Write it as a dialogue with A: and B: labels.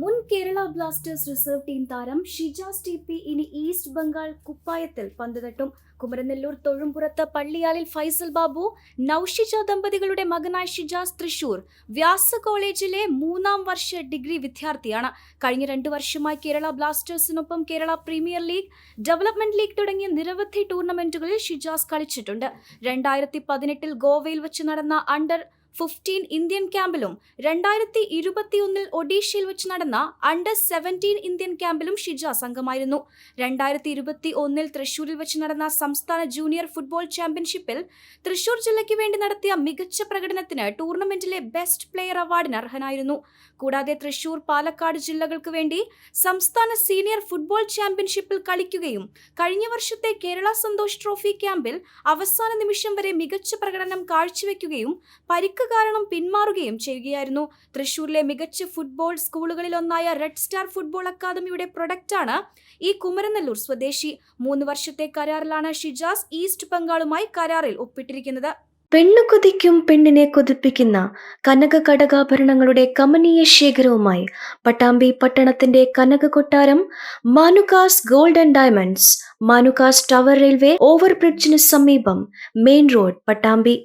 A: മുൻ Kerala Blasters reserve team താരം Shijas T P ഇനി ഈസ്റ്റ് ബംഗാൾ കുപ്പായത്തിൽ പന്ത് തട്ടും. കുമരനെല്ലൂർ തൊഴുംപുറത്ത് പള്ളിയാലിൽ ഫൈസൽ ബാബു നൌഷിജ ദമ്പതികളുടെ മകനായ ഷിജാസ് തൃശൂർ. വ്യാസ കോളേജിലെ മൂന്നാം വർഷ ഡിഗ്രി വിദ്യാർത്ഥിയാണ്. കഴിഞ്ഞ രണ്ടു വർഷമായി Kerala ബ്ലാസ്റ്റേഴ്സിനൊപ്പം Kerala premier league development league തുടങ്ങിയ നിരവധി ടൂർണമെന്റുകളിൽ ഷിജാസ് കളിച്ചിട്ടുണ്ട്. രണ്ടായിരത്തി പതിനെട്ടിൽ ഗോവയിൽ വെച്ച് നടന്ന അണ്ടർ ഫിഫ്റ്റീൻ ഇന്ത്യൻ ക്യാമ്പിലും രണ്ടായിരത്തി ഇരുപത്തിയൊന്നിൽ ഒഡീഷയിൽ വെച്ച് നടന്ന അണ്ടർ സെവന്റീൻ ഇന്ത്യൻ ക്യാമ്പിലും ഷിജ സംഘമായിരുന്നു. രണ്ടായിരത്തി ഇരുപത്തി ഒന്നിൽ തൃശൂരിൽ വെച്ച് നടന്ന സംസ്ഥാന ജൂനിയർ ഫുട്ബോൾ ചാമ്പ്യൻഷിപ്പിൽ തൃശൂർ ജില്ലയ്ക്ക് വേണ്ടി നടത്തിയ മികച്ച പ്രകടനത്തിന് ടൂർണമെന്റിലെ ബെസ്റ്റ് പ്ലെയർ അവാർഡിന് അർഹനായിരുന്നു. കൂടാതെ തൃശൂർ പാലക്കാട് ജില്ലകൾക്ക് വേണ്ടി സംസ്ഥാന സീനിയർ ഫുട്ബോൾ ചാമ്പ്യൻഷിപ്പിൽ കളിക്കുകയും കഴിഞ്ഞ വർഷത്തെ കേരള സന്തോഷ് ട്രോഫി ക്യാമ്പിൽ അവസാന നിമിഷം വരെ മികച്ച പ്രകടനം കാഴ്ചവെക്കുകയും പരിക്ക് കാരണം പിന്മാറുകയും ചെയ്യുകയായിരുന്നു. തൃശൂരിലെ മികച്ച ഫുട്ബോൾ സ്കൂളുകളിലൊന്നായ റെഡ് സ്റ്റാർ ഫുട്ബോൾ അക്കാദമിയുടെ പ്രൊഡക്റ്റാണ് ഈ കുമരനെല്ലൂർ സ്വദേശി. മൂന്ന് വർഷത്തെ കരാറിലാണ് ഷിജാസ് ഈസ്റ്റ് ബംഗാളുമായി കരാറിൽ ഒപ്പിട്ടിരിക്കുന്നത്.
B: പെണ്ണു കൊതിക്കും പെണ്ണിനെ കൊതിപ്പിക്കുന്ന കനക കടകാഭരണങ്ങളുടെ കമനീയ ശേഖരവുമായി പട്ടാമ്പി പട്ടണത്തിന്റെ കനക കൊട്ടാരം Manukas gold and diamonds Manukas tower railway ഓവർബ്രിഡ്ജിന് സമീപം മെയിൻ റോഡ് പട്ടാമ്പി.